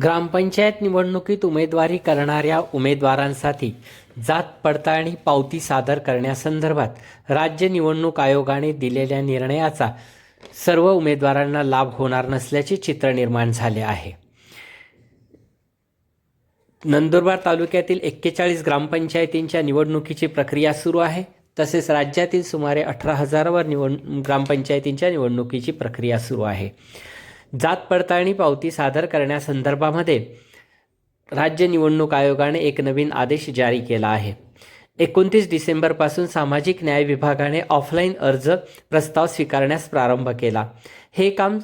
ग्रामपंचायत निवडणुकीत उमेदवारी करणाऱ्या उमेदवारांसाठी जात पडताळणी पावती सादर करण्यासंदर्भात राज्य निवडणूक आयोगाने दिलेल्या निर्णयाचा सर्व उमेदवारांना लाभ होणार नसल्याचे चित्र निर्माण झाले आहे. नंदुरबार तालुक्यातील एक्केचाळीस ग्रामपंचायतींच्या निवडणुकीची प्रक्रिया सुरू आहे. तसेच राज्यातील सुमारे अठरा हजारावर निवड ग्रामपंचायतींच्या निवडणुकीची प्रक्रिया सुरू आहे. जात पडताळणी पावती सादर करण्यासंदर्भामध्ये राज्य निवडणूक आयोगाने एक नवीन आदेश जारी केला आहे. एकोणतीस डिसेंबरपासून सामाजिक न्याय विभागाने ऑफलाईन अर्ज प्रस्ताव स्वीकारण्यास प्रारंभ केला. हे काम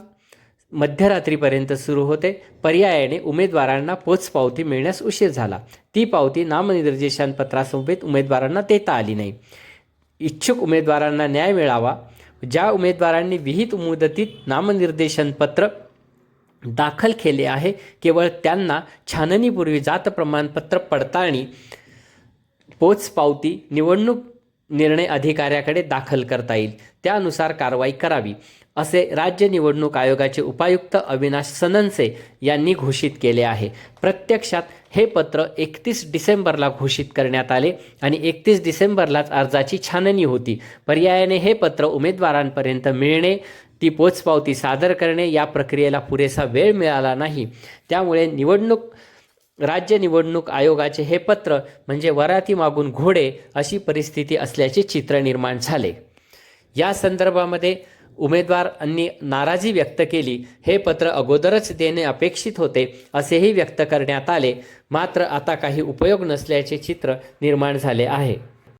मध्यरात्रीपर्यंत सुरू होते. पर्यायाने उमेदवारांना पोचपावती मिळण्यास उशीर झाला. ती पावती नामनिर्देशन पत्रासमवेत उमेदवारांना देता आली नाही. इच्छुक उमेदवारांना न्याय मिळावा ज्या उमेदवारांनी विहित मुदतीत नामनिर्देशन पत्र दाखल केले आहे केवळ त्यांना छाननीपूर्वी जात प्रमाणपत्र पडताळणी पोचपावती निवडणूक निर्णय अधिकाऱ्याकडे दाखल करता येईल. त्यानुसार कारवाई करावी. असे राज्य निवडणूक आयोगाचे उपायुक्त अविनाश सननसे यांनी घोषित केले आहे. प्रत्यक्षात हे पत्र एकतीस डिसेंबरला घोषित करण्यात आले आणि एकतीस डिसेंबरलाच अर्जाची छाननी होती. पर्यायाने हे पत्र उमेदवारांपर्यंत मिळणे ती पोचपावती सादर करणे या प्रक्रियेला पुरेसा वेळ मिळाला नाही. त्यामुळे निवडणूक राज्य निवडणूक आयोगाचे हे पत्र म्हणजे वराती मागून घोडे अशी परिस्थिती असल्याचे चित्र निर्माण झाले. या संदर्भामध्ये उमेदवारांनी नाराजी व्यक्त केली. हे पत्र अगोदरच देणे अपेक्षित होते असेही व्यक्त करण्यात आले. मात्र आता काही उपयोग नसल्याचे चित्र निर्माण झाले आहे.